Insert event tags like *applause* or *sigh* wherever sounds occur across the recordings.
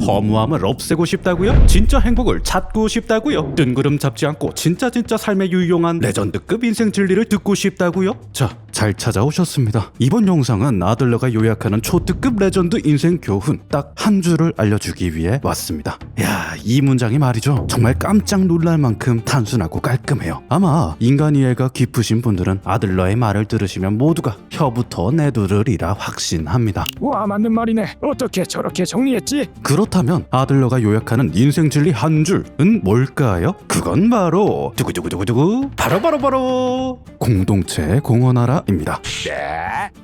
허무함을 없애고 싶다고요? 진짜 행복을 찾고 싶다고요? 뜬구름 잡지 않고 진짜 진짜 삶에 유용한 레전드급 인생 진리를 듣고 싶다고요? 자, 잘 찾아오셨습니다. 이번 영상은 아들러가 요약하는 초특급 레전드 인생 교훈 딱 한 줄을 알려주기 위해 왔습니다. 야, 이 문장이 말이죠. 정말 깜짝 놀랄 만큼 단순하고 깔끔해요. 아마 인간 이해가 깊으신 분들은 아들러의 말을 들으시면 모두가 혀부터 내두르리라 확신합니다. 와 맞는 말이네 어떻게 저렇게 정리했지? 그렇다면 아들러가 요약하는 인생 진리 한 줄은 뭘까요? 그건 바로 두구두구두구두구 바로바로바로 공동체에 공헌하라 입니다.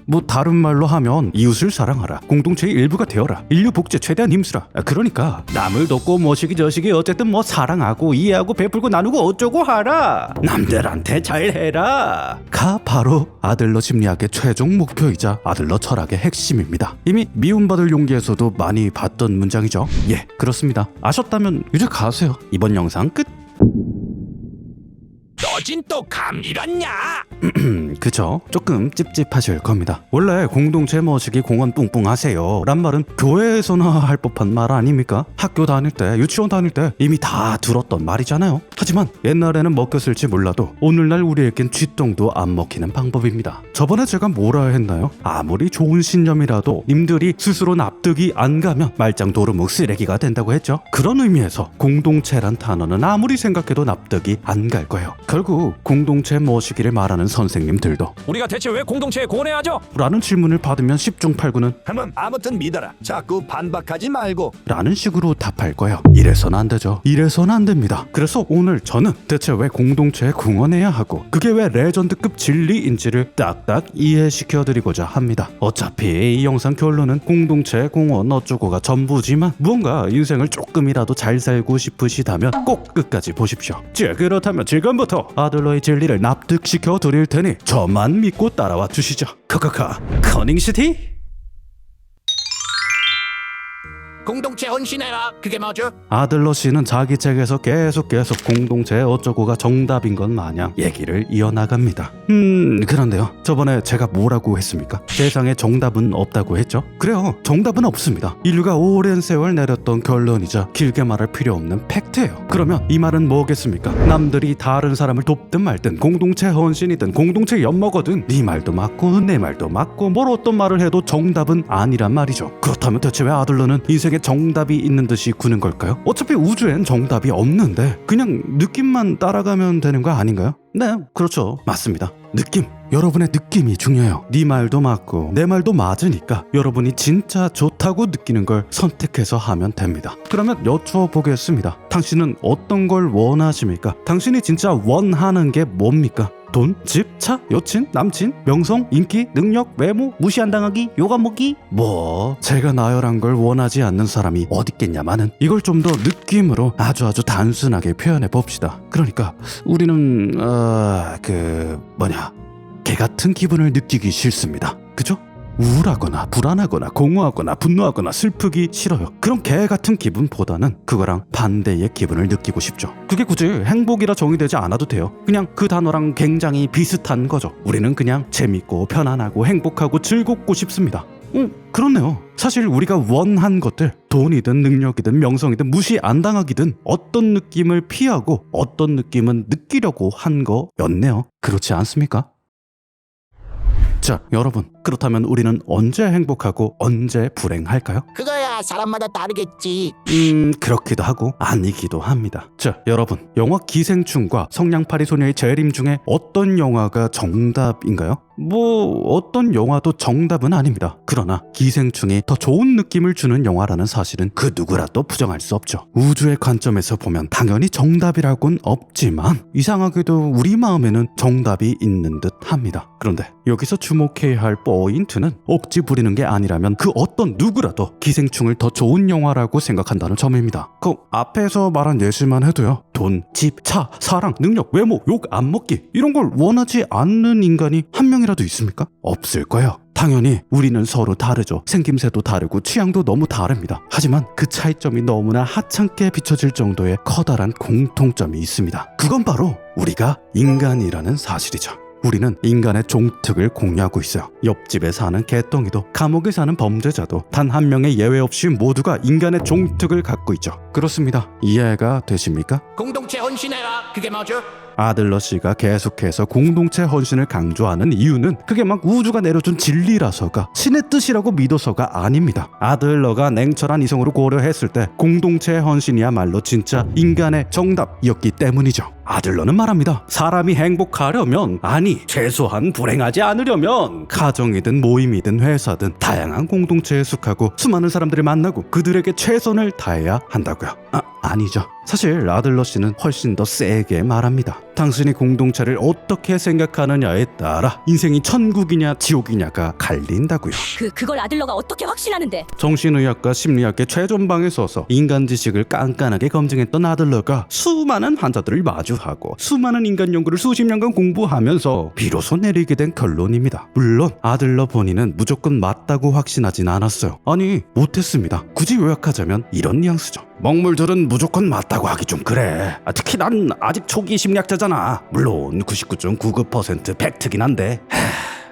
뭐 다른 말로 하면 이웃을 사랑하라. 공동체의 일부가 되어라. 인류 복제 최대한 힘쓰라. 아, 그러니까 남을 돕고 뭐시기 저시기 어쨌든 뭐 사랑하고 이해하고 베풀고 나누고 어쩌고 하라. 남들한테 잘해라. 가 바로 아들러 심리학의 최종 목표이자 아들러 철학의 핵심입니다. 이미 미움받을 용기에서도 많이 봤던 문장이죠. 예 그렇습니다. 아셨다면 이제 가세요. 이번 영상 끝 너진 또 감이랐냐? 음, 그죠? 조금 찝찝하실 겁니다. 원래 공동체 머시기 공원 뿡뿡 하세요. 란 말은 교회에서나 할 법한 말 아닙니까? 학교 다닐 때, 유치원 다닐 때 이미 다 들었던 말이잖아요. 하지만 옛날에는 먹혔을지 몰라도 오늘날 우리에겐 쥐똥도 안 먹히는 방법입니다. 저번에 제가 뭐라 했나요? 아무리 좋은 신념이라도 님들이 스스로 납득이 안 가면 말짱 도루묵 쓰레기가 된다고 했죠. 그런 의미에서 공동체란 단어는 아무리 생각해도 납득이 안 갈 거예요. 결국 공동체 머시기를 말하는 선생님들도 우리가 대체 왜 공동체에 공헌해야죠? 라는 질문을 받으면 10중 8구는 한번 아무튼 믿어라. 자꾸 반박하지 말고. 라는 식으로 답할 거예요. 이래서는 안 되죠. 이래서는 안 됩니다. 그래서 오늘 저는 대체 왜 공동체에 공헌해야 하고 그게 왜 레전드급 진리인지를 딱딱 이해시켜 드리고자 합니다. 어차피 이 영상 결론은 공동체 공헌 어쩌고가 전부지만 무언가 인생을 조금이라도 잘 살고 싶으시다면 꼭 끝까지 보십시오. 자 그렇다면 지금부터 아들러의 진리를 납득시켜 드릴 테니 저만 믿고 따라와 주시죠. 카카카 커닝시티 공동체 헌신해라 그게 뭐죠? 아들러 씨는 자기 책에서 계속 계속 공동체 어쩌고가 정답인 것 마냥 얘기를 이어나갑니다. 음, 그런데요. 저번에 제가 뭐라고 했습니까? 세상에 정답은 없다고 했죠? 그래요. 정답은 없습니다. 인류가 오랜 세월 내렸던 결론이자 길게 말할 필요 없는 팩트예요. 그러면 이 말은 뭐겠습니까? 남들이 다른 사람을 돕든 말든 공동체 헌신이든 공동체 엿먹어든 네 말도 맞고 내 말도 맞고 뭘 어떤 말을 해도 정답은 아니란 말이죠. 그렇다면 대체 왜 아들러는 인생 에 정답이 있는 듯이 구는 걸까요? 어차피 우주엔 정답이 없는데 그냥 느낌만 따라가면 되는 거 아닌가요? 네, 그렇죠. 맞습니다. 느낌. 여러분의 느낌이 중요해요. 네 말도 맞고 내 말도 맞으니까 여러분이 진짜 좋다고 느끼는 걸 선택해서 하면 됩니다. 그러면 여쭤보겠습니다. 당신은 어떤 걸 원하십니까? 당신이 진짜 원하는 게 뭡니까? 돈, 집, 차, 여친, 남친, 명성, 인기, 능력, 외모, 무시 안 당하기, 요가 먹기? 뭐 제가 나열한 걸 원하지 않는 사람이 어딨겠냐마는 이걸 좀 더 느낌으로 아주 아주 단순하게 표현해 봅시다. 그러니까 우리는 어 그 뭐냐 개 같은 기분을 느끼기 싫습니다. 그죠? 우울하거나 불안하거나 공허하거나 분노하거나 슬프기 싫어요. 그런 개 같은 기분보다는 그거랑 반대의 기분을 느끼고 싶죠. 그게 굳이 행복이라 정의되지 않아도 돼요. 그냥 그 단어랑 굉장히 비슷한 거죠. 우리는 그냥 재밌고 편안하고 행복하고 즐겁고 싶습니다. 음, 그렇네요. 사실 우리가 원한 것들, 돈이든 능력이든 명성이든 무시 안 당하기든 어떤 느낌을 피하고 어떤 느낌은 느끼려고 한 거였네요. 그렇지 않습니까? 자, 여러분. 그렇다면 우리는 언제 행복하고 언제 불행할까요? 그거야 사람마다 다르겠지 음, 그렇기도 하고 아니기도 합니다. 자, 여러분. 영화 기생충과 성냥팔이 소녀의 재림 중에 어떤 영화가 정답인가요? 뭐 어떤 영화도 정답은 아닙니다. 그러나 기생충이 더 좋은 느낌을 주는 영화라는 사실은 그 누구라도 부정할 수 없죠. 우주의 관점에서 보면 당연히 정답이라곤 없지만 이상하게도 우리 마음에는 정답이 있는 듯 합니다. 그런데 여기서 주목해야 할 포인트는 억지 부리는 게 아니라면 그 어떤 누구라도 기생충을 더 좋은 영화라고 생각한다는 점입니다. 그 앞에서 말한 예시만 해도요. 돈, 집, 차, 사랑, 능력, 외모, 욕 안 먹기 이런 걸 원하지 않는 인간이 한 명이라도 있습니까? 없을 거예요. 당연히 우리는 서로 다르죠. 생김새도 다르고 취향도 너무 다릅니다. 하지만 그 차이점이 너무나 하찮게 비춰질 정도의 커다란 공통점이 있습니다. 그건 바로 우리가 인간이라는 사실이죠. 우리는 인간의 종특을 공유하고 있어요. 옆집에 사는 개똥이도 감옥에 사는 범죄자도 단 한 명의 예외 없이 모두가 인간의 종특을 갖고 있죠. 그렇습니다. 이해가 되십니까? 공동체 헌신해라. 그게 뭐죠? 아들러 씨가 계속해서 공동체 헌신을 강조하는 이유는 그게 막 우주가 내려준 진리라서가 신의 뜻이라고 믿어서가 아닙니다. 아들러가 냉철한 이성으로 고려했을 때 공동체 헌신이야말로 진짜 인간의 정답이었기 때문이죠. 아들러는 말합니다. 사람이 행복하려면 아니 최소한 불행하지 않으려면 가정이든 모임이든 회사든 다양한 공동체에 속하고 수많은 사람들을 만나고 그들에게 최선을 다해야 한다고요. 아, 아니죠. 사실 아들러 씨는 훨씬 더 세게 말합니다. 당신이 공동체를 어떻게 생각하느냐에 따라 인생이 천국이냐 지옥이냐가 갈린다고요. 그 그걸 아들러가 어떻게 확신하는데? 정신의학과 심리학의 최전방에 서서 인간 지식을 깐깐하게 검증했던 아들러가 수많은 환자들을 마주하고 수많은 인간 연구를 수십 년간 공부하면서 비로소 내리게 된 결론입니다. 물론 아들러 본인은 무조건 맞다고 확신하진 않았어요. 아니 못했습니다. 굳이 요약하자면 이런 뉘앙스죠. 먹물들은 무조건 맞다고 하기 좀 그래. 아, 특히 난 아직 초기 심리학자잖아. 물론 99.99% 팩트긴 한데 하,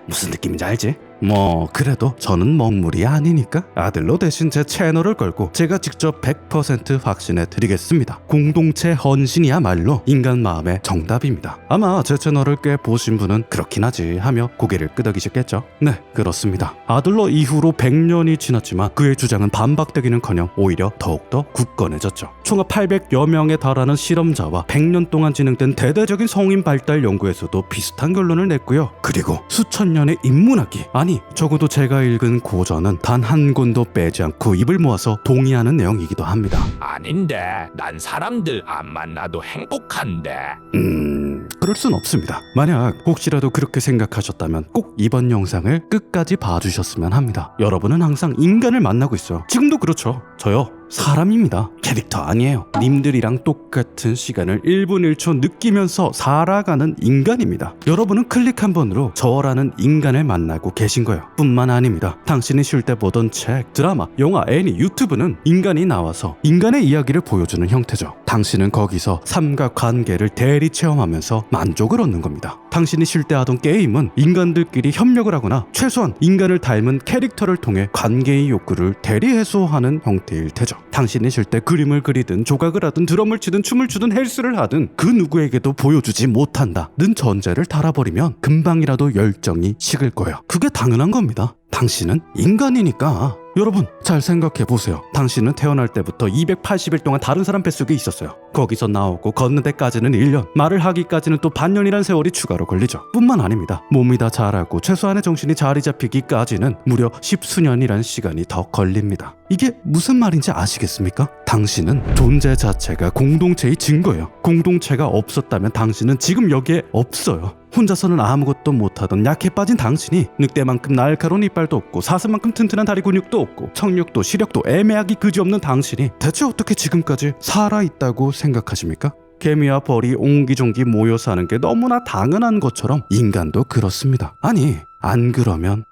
무슨 느낌인지 알지? 뭐 그래도 저는 먹물이 아니니까 아들로 대신 제 채널을 걸고 제가 직접 100% 확신해 드리겠습니다. 공동체 헌신이야말로 인간 마음의 정답입니다. 아마 제 채널을 꽤 보신 분은 그렇긴 하지 하며 고개를 끄덕이셨겠죠? 네 그렇습니다. 아들러 이후로 100년이 지났지만 그의 주장은 반박되기는커녕 오히려 더욱더 굳건해졌죠. 총합 800여 명에 달하는 실험자와 100년 동안 진행된 대대적인 성인 발달 연구에서도 비슷한 결론을 냈고요. 그리고 수천 년의 인문학이 아니 적어도 제가 읽은 고전은 단 한 권도 빼지 않고 입을 모아서 동의하는 내용이기도 합니다. 아닌데 난 사람들 안 만나도 행복한데 음, 그럴 순 없습니다. 만약 혹시라도 그렇게 생각하셨다면 꼭 이번 영상을 끝까지 봐주셨으면 합니다. 여러분은 항상 인간을 만나고 있어요. 지금도 그렇죠. 저요. 사람입니다. 캐릭터 아니에요. 님들이랑 똑같은 시간을 1분 1초 느끼면서 살아가는 인간입니다. 여러분은 클릭 한 번으로 저라는 인간을 만나고 계신 거예요. 뿐만 아닙니다. 당신이 쉴 때 보던 책, 드라마, 영화, 애니, 유튜브는 인간이 나와서 인간의 이야기를 보여주는 형태죠. 당신은 거기서 삶과 관계를 대리 체험하면서 만족을 얻는 겁니다. 당신이 쉴 때 하던 게임은 인간들끼리 협력을 하거나 최소한 인간을 닮은 캐릭터를 통해 관계의 욕구를 대리 해소하는 형태일 테죠. 당신이 쉴 때 그림을 그리든 조각을 하든 드럼을 치든 춤을 추든 헬스를 하든 그 누구에게도 보여주지 못한다는 전제를 달아버리면 금방이라도 열정이 식을 거예요. 그게 당연한 겁니다. 당신은 인간이니까. 여러분 잘 생각해 보세요. 당신은 태어날 때부터 280일 동안 다른 사람 뱃속에 있었어요. 거기서 나오고 걷는 데까지는 1년, 말을 하기까지는 또 반년이란 세월이 추가로 걸리죠. 뿐만 아닙니다. 몸이 다 자라고 최소한의 정신이 자리 잡히기까지는 무려 십수년이란 시간이 더 걸립니다. 이게 무슨 말인지 아시겠습니까? 당신은 존재 자체가 공동체의 증거예요. 공동체가 없었다면 당신은 지금 여기에 없어요. 혼자서는 아무것도 못하던 약해 빠진 당신이 늑대만큼 날카로운 이빨도 없고 사슴만큼 튼튼한 다리 근육도 없고 청력도 시력도 애매하기 그지없는 당신이 대체 어떻게 지금까지 살아있다고 생각하십니까? 개미와 벌이 옹기종기 모여 사는 게 너무나 당연한 것처럼 인간도 그렇습니다. 아니 안 그러면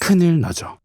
큰일 나죠.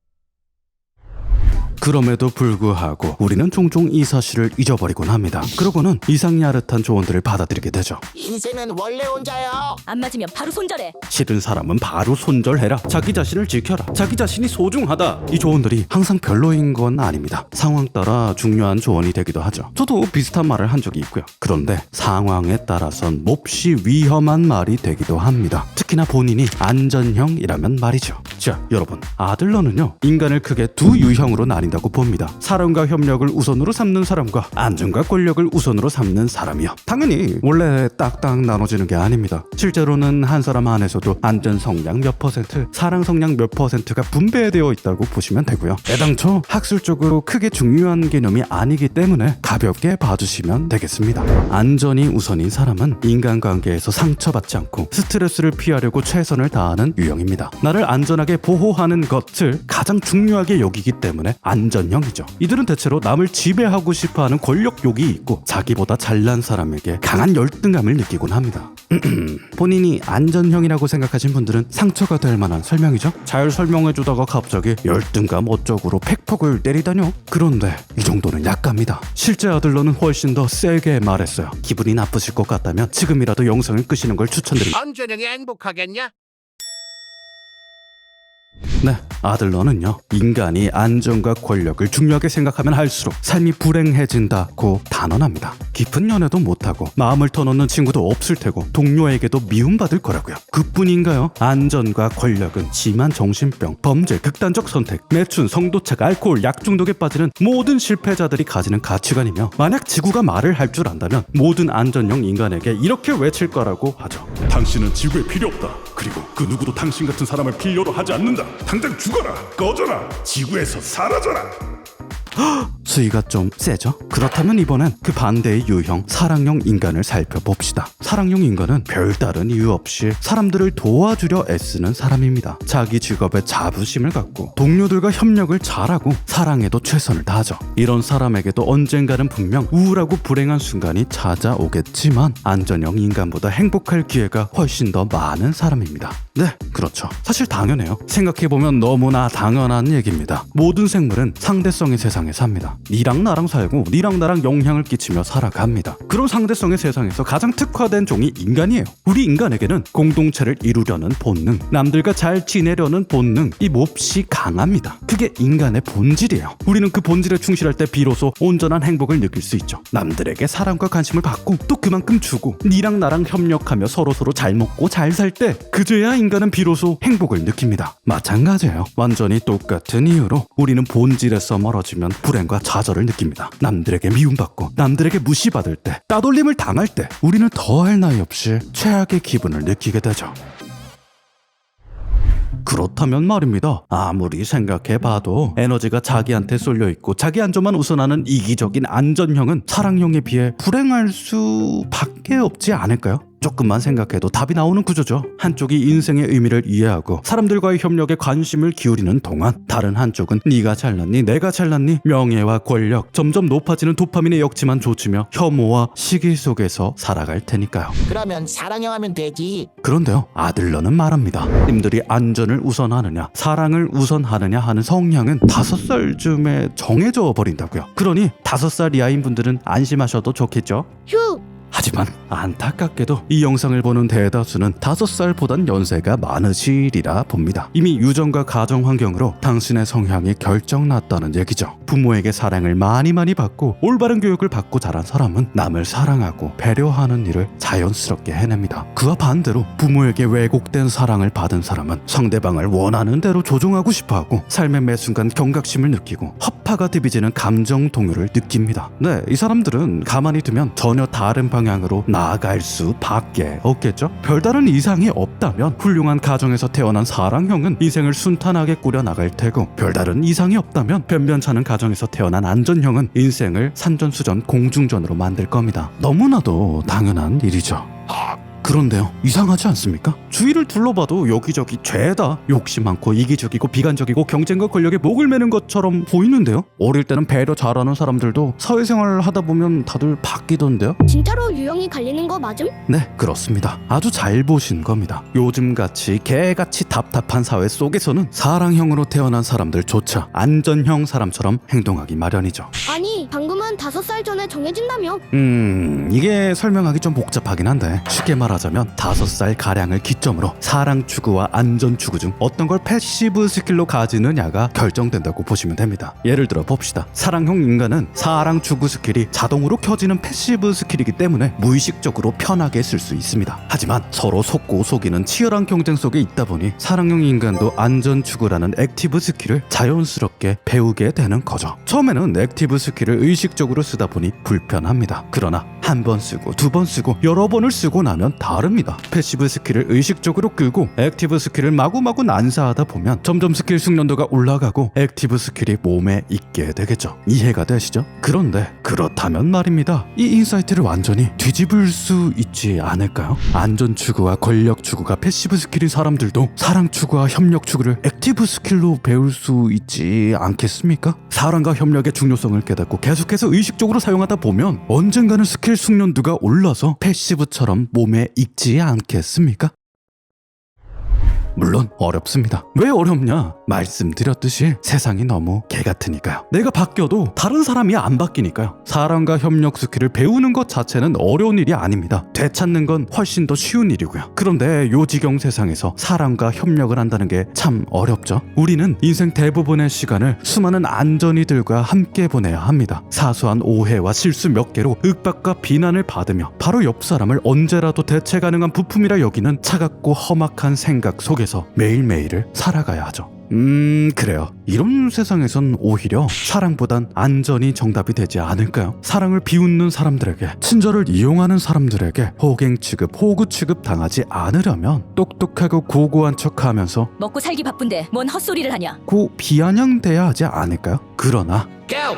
그럼에도 불구하고 우리는 종종 이 사실을 잊어버리곤 합니다. 그러고는 이상야릇한 조언들을 받아들이게 되죠. 인생은 원래 혼자야. 안 맞으면 바로 손절해. 싫은 사람은 바로 손절해라. 자기 자신을 지켜라. 자기 자신이 소중하다. 이 조언들이 항상 별로인 건 아닙니다. 상황 따라 중요한 조언이 되기도 하죠. 저도 비슷한 말을 한 적이 있고요. 그런데 상황에 따라선 몹시 위험한 말이 되기도 합니다. 특히나 본인이 안전형이라면 말이죠. 자, 여러분. 아들러는요. 인간을 크게 두 유형으로 나뉜 다고 봅니다. 사랑과 협력을 우선으로 삼는 사람과 안전과 권력을 우선으로 삼는 사람이요. 당연히 원래 딱딱 나눠지는 게 아닙니다. 실제로는 한 사람 안에서도 안전 성량 몇 퍼센트, 사랑 성량 몇 퍼센트가 분배되어 있다고 보시면 되고요. 애당초 학술적으로 크게 중요한 개념이 아니기 때문에 가볍게 봐주시면 되겠습니다. 안전이 우선인 사람은 인간관계에서 상처받지 않고 스트레스를 피하려고 최선을 다하는 유형입니다. 나를 안전하게 보호하는 것을 가장 중요하게 여기기 때문에 안 전형이죠. 이들은 대체로 남을 지배하고 싶어하는 권력욕이 있고 자기보다 잘난 사람에게 강한 열등감을 느끼곤 합니다. *clears throat* 본인이 안전형이라고 생각하신 분들은 상처가 될 만한 설명이죠. 잘 설명해주다가 갑자기 열등감 어쩌고로 팩폭을 때리다뇨. 그런데 이 정도는 약갑니다. 실제 아들러는 훨씬 더 세게 말했어요. 기분이 나쁘실 것 같다면 지금이라도 영상을 끄시는 걸 추천드립니다. 안전형이 행복하겠냐? 네, 아들러는요. 인간이 안전과 권력을 중요하게 생각하면 할수록 삶이 불행해진다고 단언합니다. 깊은 연애도 못하고 마음을 터놓는 친구도 없을 테고 동료에게도 미움받을 거라고요. 그뿐인가요? 안전과 권력은 심한 정신병, 범죄, 극단적 선택, 매춘, 성도착, 알코올, 약 중독에 빠지는 모든 실패자들이 가지는 가치관이며 만약 지구가 말을 할 줄 안다면 모든 안전형 인간에게 이렇게 외칠 거라고 하죠. 당신은 지구에 필요 없다. 그리고 그 누구도 당신 같은 사람을 필요로 하지 않는다. 당장 죽어라. 꺼져라. 지구에서 사라져라. *gasps* 수위가 좀 세죠? 그렇다면 이번엔 그 반대의 유형 사랑형 인간을 살펴봅시다. 사랑형 인간은 별다른 이유 없이 사람들을 도와주려 애쓰는 사람입니다. 자기 직업에 자부심을 갖고 동료들과 협력을 잘하고 사랑에도 최선을 다하죠. 이런 사람에게도 언젠가는 분명 우울하고 불행한 순간이 찾아오겠지만 안전형 인간보다 행복할 기회가 훨씬 더 많은 사람입니다. 네, 그렇죠. 사실 당연해요. 생각해보면 너무나 당연한 얘기입니다. 모든 생물은 상대성의 세상에 삽니다. 니랑 나랑 살고 니랑 나랑 영향을 끼치며 살아갑니다. 그런 상대성의 세상에서 가장 특화된 종이 인간이에요. 우리 인간에게는 공동체를 이루려는 본능, 남들과 잘 지내려는 본능, 이 몹시 강합니다. 그게 인간의 본질이에요. 우리는 그 본질에 충실할 때 비로소 온전한 행복을 느낄 수 있죠. 남들에게 사랑과 관심을 받고 또 그만큼 주고 니랑 나랑 협력하며 서로서로 잘 먹고 잘 살 때 그제야 인간은 비로소 행복을 느낍니다. 마찬가지예요. 완전히 똑같은 이유로 우리는 본질에서 멀어지면 불행과 좌절을 느낍니다. 남들에게 미움받고 남들에게 무시받을 때 따돌림을 당할 때 우리는 더할 나위 없이 최악의 기분을 느끼게 되죠. 그렇다면 말입니다. 아무리 생각해봐도 에너지가 자기한테 쏠려 있고 자기 안전만 우선하는 이기적인 안전형은 사랑형에 비해 불행할 수밖에 없지 않을까요? 조금만 생각해도 답이 나오는 구조죠. 한쪽이 인생의 의미를 이해하고 사람들과의 협력에 관심을 기울이는 동안 다른 한쪽은 네가 잘났니 내가 잘났니 명예와 권력 점점 높아지는 도파민의 역치만 좇으며 혐오와 시기 속에서 살아갈 테니까요. 그러면 사랑형 하면 되지. 그런데요, 아들러는 말합니다. 님들이 안전을 우선하느냐, 사랑을 우선하느냐 하는 성향은 다섯 살쯤에 정해져 버린다고요. 그러니 다섯 살 이하인 분들은 안심하셔도 좋겠죠? 휴, 하지만 안타깝게도 이 영상을 보는 대다수는 다섯 살보단 연세가 많으시리라 봅니다. 이미 유전과 가정 환경으로 당신의 성향이 결정났다는 얘기죠. 부모에게 사랑을 많이 많이 받고 올바른 교육을 받고 자란 사람은 남을 사랑하고 배려하는 일을 자연스럽게 해냅니다. 그와 반대로 부모에게 왜곡된 사랑을 받은 사람은 상대방을 원하는 대로 조종하고 싶어 하고 삶의 매 순간 경각심을 느끼고 허파가 디비지는 감정 동요를 느낍니다. 네, 이 사람들은 가만히 두면 전혀 다른 방 향으로 나아갈 수밖에 없겠죠. 별다른 이상이 없다면 훌륭한 가정에서 태어난 사랑형은 인생을 순탄하게 꾸려 나갈 테고 별다른 이상이 없다면 변변찮은 가정에서 태어난 안전형은 인생을 산전수전 공중전으로 만들 겁니다. 너무나도 당연한 일이죠. 그런데요, 이상하지 않습니까? 주위를 둘러봐도 여기저기 죄다 욕심 많고 이기적이고 비관적이고 경쟁과 권력에 목을 매는 것처럼 보이는데요? 어릴 때는 배려 잘하는 사람들도 사회생활을 하다 보면 다들 바뀌던데요? 진짜로 유형이 갈리는 거 맞음? 네, 그렇습니다. 아주 잘 보신 겁니다. 요즘같이 개같이 답답한 사회 속에서는 사랑형으로 태어난 사람들조차 안전형 사람처럼 행동하기 마련이죠. 아니, 방금은 다섯 살 전에 정해진다며. 음, 이게 설명하기 좀 복잡하긴 한데 쉽게 말하 자면 다섯 살 가량을 기점으로 사랑 추구와 안전 추구 중 어떤 걸 패시브 스킬로 가지느냐가 결정된다고 보시면 됩니다. 예를 들어 봅시다. 사랑형 인간은 사랑 추구 스킬이 자동으로 켜지는 패시브 스킬이기 때문에 무의식적으로 편하게 쓸 수 있습니다. 하지만 서로 속고 속이는 치열한 경쟁 속에 있다 보니 사랑형 인간도 안전 추구라는 액티브 스킬을 자연스럽게 배우게 되는 거죠. 처음에는 액티브 스킬을 의식적으로 쓰다 보니 불편합니다. 그러나 한 번 쓰고 두 번 쓰고 여러 번을 쓰고 나면 다릅니다. 패시브 스킬을 의식적으로 끌고 액티브 스킬을 마구마구 난사하다 보면 점점 스킬 숙련도가 올라가고 액티브 스킬이 몸에 있게 되겠죠. 이해가 되시죠? 그런데 그렇다면 말입니다. 이 인사이트를 완전히 뒤집을 수 있지 않을까요? 안전 추구와 권력 추구가 패시브 스킬인 사람들도 사랑 추구와 협력 추구를 액티브 스킬로 배울 수 있지 않겠습니까? 사랑과 협력의 중요성을 깨닫고 계속해서 의식적으로 사용하다 보면 언젠가는 스킬 숙련도가 올라서 패시브처럼 몸에 익지 않겠습니까? 물론 어렵습니다. 왜 어렵냐? 말씀드렸듯이 세상이 너무 개 같으니까요. 내가 바뀌어도 다른 사람이 안 바뀌니까요. 사람과 협력 스킬을 배우는 것 자체는 어려운 일이 아닙니다. 되찾는 건 훨씬 더 쉬운 일이고요. 그런데 요 지경 세상에서 사람과 협력을 한다는 게 참 어렵죠. 우리는 인생 대부분의 시간을 수많은 안전이들과 함께 보내야 합니다. 사소한 오해와 실수 몇 개로 윽박과 비난을 받으며 바로 옆 사람을 언제라도 대체 가능한 부품이라 여기는 차갑고 험악한 생각 속에서 매일매일을 살아가야 하죠. 음, 그래요. 이런 세상에선 오히려 사랑보단 안전이 정답이 되지 않을까요? 사랑을 비웃는 사람들에게, 친절을 이용하는 사람들에게 호갱 취급, 호구 취급 당하지 않으려면 똑똑하고 고고한 척 하면서 먹고 살기 바쁜데 뭔 헛소리를 하냐? 고 비아냥돼야 하지 않을까요? 그러나 고!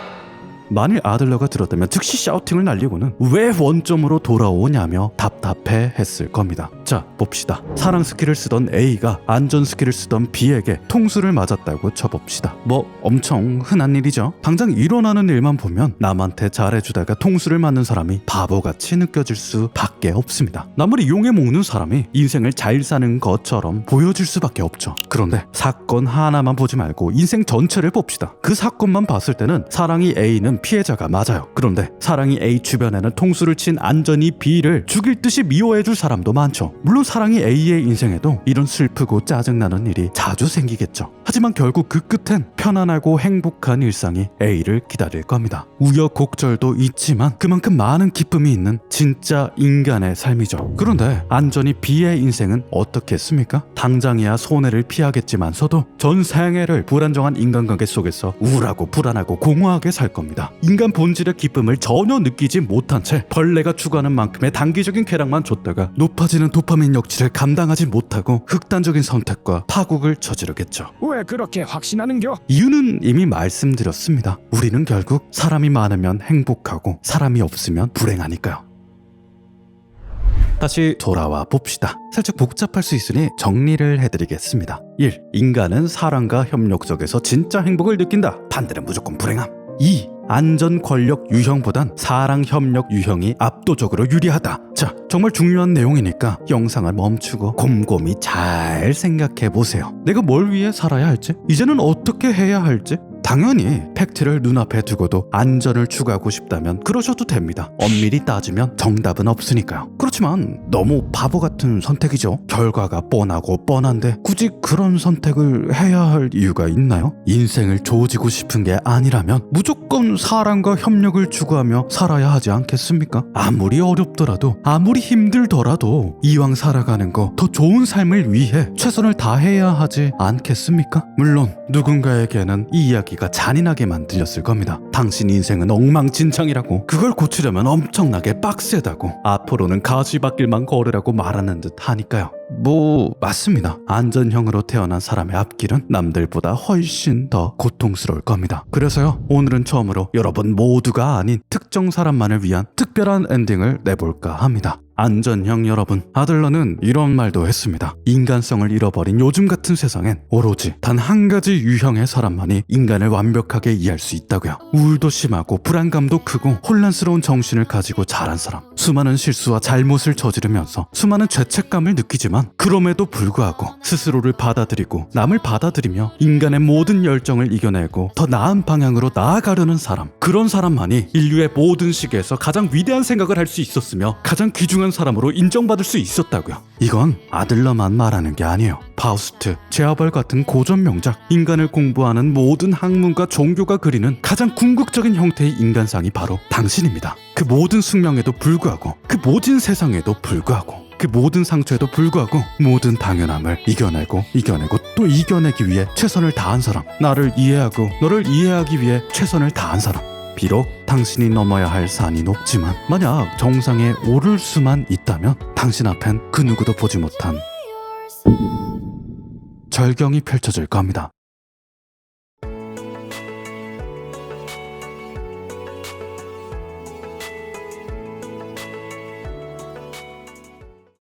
만일 아들러가 들었다면 즉시 샤우팅을 날리고는 왜 원점으로 돌아오냐며 답답해 했을 겁니다. 자, 봅시다. 사랑 스킬을 쓰던 A가 안전 스킬을 쓰던 B에게 통수를 맞았다고 쳐봅시다. 뭐 엄청 흔한 일이죠. 당장 일어나는 일만 보면 남한테 잘해주다가 통수를 맞는 사람이 바보같이 느껴질 수밖에 없습니다. 남을 이용해 먹는 사람이 인생을 잘 사는 것처럼 보여질 수밖에 없죠. 그런데 사건 하나만 보지 말고 인생 전체를 봅시다. 그 사건만 봤을 때는 사랑이 A는 피해자가 맞아요. 그런데 사랑이 A 주변에는 통수를 친 안전이 B를 죽일 듯이 미워해줄 사람도 많죠. 물론 사랑이 A의 인생에도 이런 슬프고 짜증나는 일이 자주 생기겠죠. 하지만 결국 그 끝엔 편안하고 행복한 일상이 A를 기다릴 겁니다. 우여곡절도 있지만 그만큼 많은 기쁨이 있는 진짜 인간의 삶이죠. 그런데 안전이 B의 인생은 어떻겠습니까? 당장이야 손해를 피하겠지만서도 전 생애를 불안정한 인간관계 속에서 우울하고 불안하고 공허하게 살 겁니다. 인간 본질의 기쁨을 전혀 느끼지 못한 채 벌레가 추구하는 만큼의 단기적인 쾌락만 줬다가 높아지는 도파민 역치를 감당하지 못하고 극단적인 선택과 파국을 저지르겠죠. 왜 그렇게 확신하는겨? 이유는 이미 말씀드렸습니다. 우리는 결국 사람이 많으면 행복하고 사람이 없으면 불행하니까요. 다시 돌아와 봅시다. 살짝 복잡할 수 있으니 정리를 해드리겠습니다. 1. 인간은 사랑과 협력 속에서 진짜 행복을 느낀다. 반대는 무조건 불행함. 2. 안전 권력 유형보단 사랑 협력 유형이 압도적으로 유리하다. 자, 정말 중요한 내용이니까 영상을 멈추고 곰곰이 잘 생각해 보세요. 내가 뭘 위해 살아야 할지, 이제는 어떻게 해야 할지, 당연히 팩트를 눈앞에 두고도 안전을 추구하고 싶다면 그러셔도 됩니다. 엄밀히 따지면 정답은 없으니까요. 그렇지만 너무 바보 같은 선택이죠. 결과가 뻔하고 뻔한데 굳이 그런 선택을 해야 할 이유가 있나요? 인생을 조지고 싶은 게 아니라면 무조건 사랑과 협력을 추구하며 살아야 하지 않겠습니까? 아무리 어렵더라도 아무리 힘들더라도 이왕 살아가는 거 더 좋은 삶을 위해 최선을 다해야 하지 않겠습니까? 물론 누군가에게는 이 이야기가 잔인하게만 들렸을 겁니다. 당신 인생은 엉망진창이라고 그걸 고치려면 엄청나게 빡세다고 앞으로는 가시밭길만 걸으라고 말하는 듯 하니까요. 뭐 맞습니다. 안전형으로 태어난 사람의 앞길은 남들보다 훨씬 더 고통스러울 겁니다. 그래서요 오늘은 처음으로 여러분 모두가 아닌 특정 사람만을 위한 특별한 엔딩을 내볼까 합니다. 안전형 여러분, 아들러는 이런 말도 했습니다. 인간성을 잃어버린 요즘 같은 세상엔 오로지 단 한 가지 유형의 사람만이 인간을 완벽하게 이해할 수 있다고요. 우울도 심하고 불안감도 크고 혼란스러운 정신을 가지고 자란 사람. 수많은 실수와 잘못을 저지르면서 수많은 죄책감을 느끼지만 그럼에도 불구하고 스스로를 받아들이고 남을 받아들이며 인간의 모든 열정을 이겨내고 더 나은 방향으로 나아가려는 사람. 그런 사람만이 인류의 모든 시기에서 가장 위대한 생각을 할 수 있었으며 가장 귀중한 사람으로 인정받을 수 있었다고요. 이건 아들러만 말하는 게 아니에요. 파우스트, 제아벌 같은 고전 명작, 인간을 공부하는 모든 학문과 종교가 그리는 가장 궁극적인 형태의 인간상이 바로 당신입니다. 그 모든 숙명에도 불구하고, 그 모든 세상에도 불구하고, 그 모든 상처에도 불구하고 모든 당연함을 이겨내고 이겨내고 또 이겨내기 위해 최선을 다한 사람. 나를 이해하고 너를 이해하기 위해 최선을 다한 사람. 비록 당신이 넘어야 할 산이 높지만 만약 정상에 오를 수만 있다면 당신 앞엔 그 누구도 보지 못한 절경이 펼쳐질 겁니다.